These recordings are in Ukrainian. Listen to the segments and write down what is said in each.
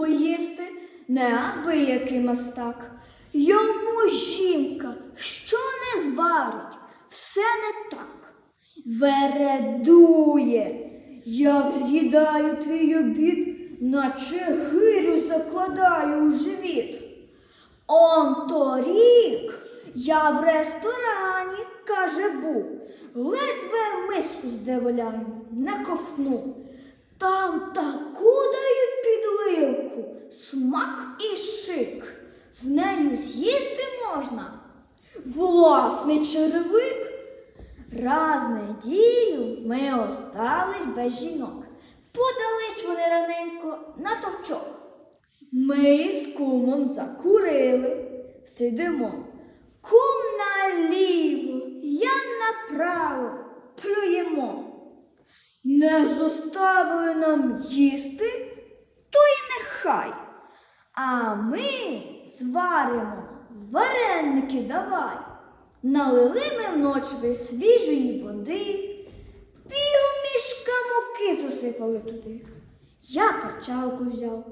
поїсти неабиякий мастак. Йому жінка, що не зварить, все не так. Вередує, як з'їдаю твій обід, наче гирю закладаю у живіт. Он торік я в ресторані, каже був, ледве миску здивляю, не ковтну. Там підливку, смак і шик. З нею з'їсти можна. Власний черевик. Раз в неділю ми остались без жінок. Подались вони раненько на товчок. Ми з кумом закурили, сидимо. Кум наліво, я направо плюємо. Не зоставили нам їсти, то й нехай. А ми зваримо вареники давай. Налили ми вночі свіжої води, півмішка муки засипали туди. Я качалку взяв,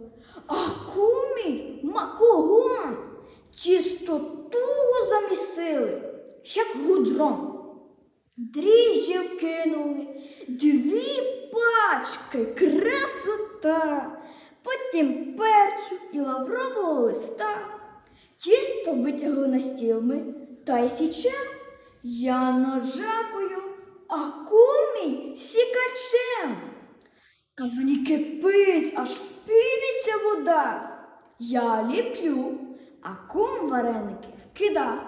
а кумі макогон чистоту замісили, як гудром. Дріжджів кинули, дві пачки, красота, потім перцю і лаврового листа. Тісто витягли на стіл ми, та й січе. Я ножакою, а кумі сікачем. Казані кипить, аж піниться вода. Я ліплю, а кум вареники вкида.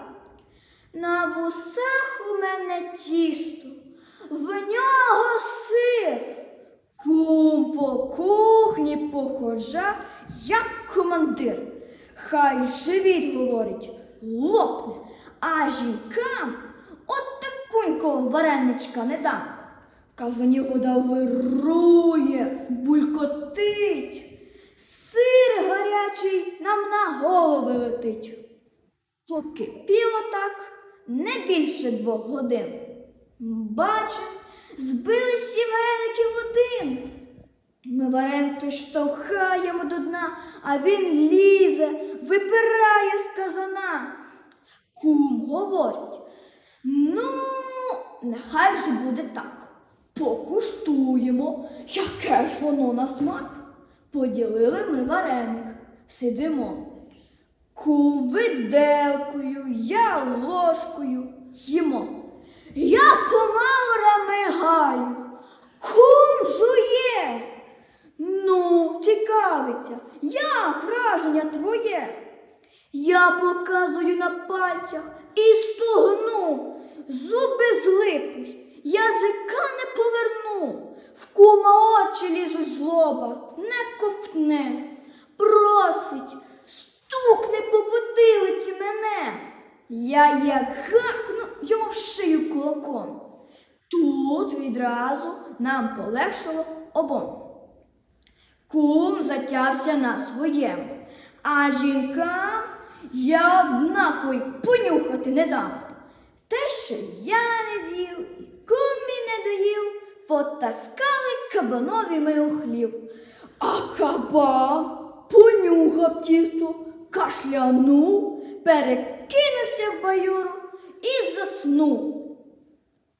На вусах у мене тісто, в нього сир. Кум по кухні походжа, як командир. Хай живіт говорить, лопне, а жінкам от такунького вареничка не дам. В казані вода вирує, булькотить, сир гарячий нам на голови летить. Покипіло так не більше двох годин. Бачим, збили всі вареники в один. Ми вареники штовхаємо до дна, а він лізе, випирає з казана. Кум говорить, ну, нехай вже буде так. Покуштуємо, яке ж воно на смак. Поділили ми вареник, сидимо. Кум виделкою, я ложкою їмо. Я помалу ремигаю, кум жує. Ну, цікавиться, як враження твоє? Я показую на пальцях і стогну, зуби злиплись, язика не поверну, в кума очі лізуть злоба, не ковтне, просить, стукне по потилиці мене. Я як гахну йому в шию кулаком. Тут відразу нам полегшало обом. Кум затявся на своєму, а жінкам я однаково й понюхати не дам. Те, що я не з'їв і кумі не доїв, потаскали кабанові ми у хлів. А кабан понюхав тісто, кашлянув, перекинувся в баюру і заснув.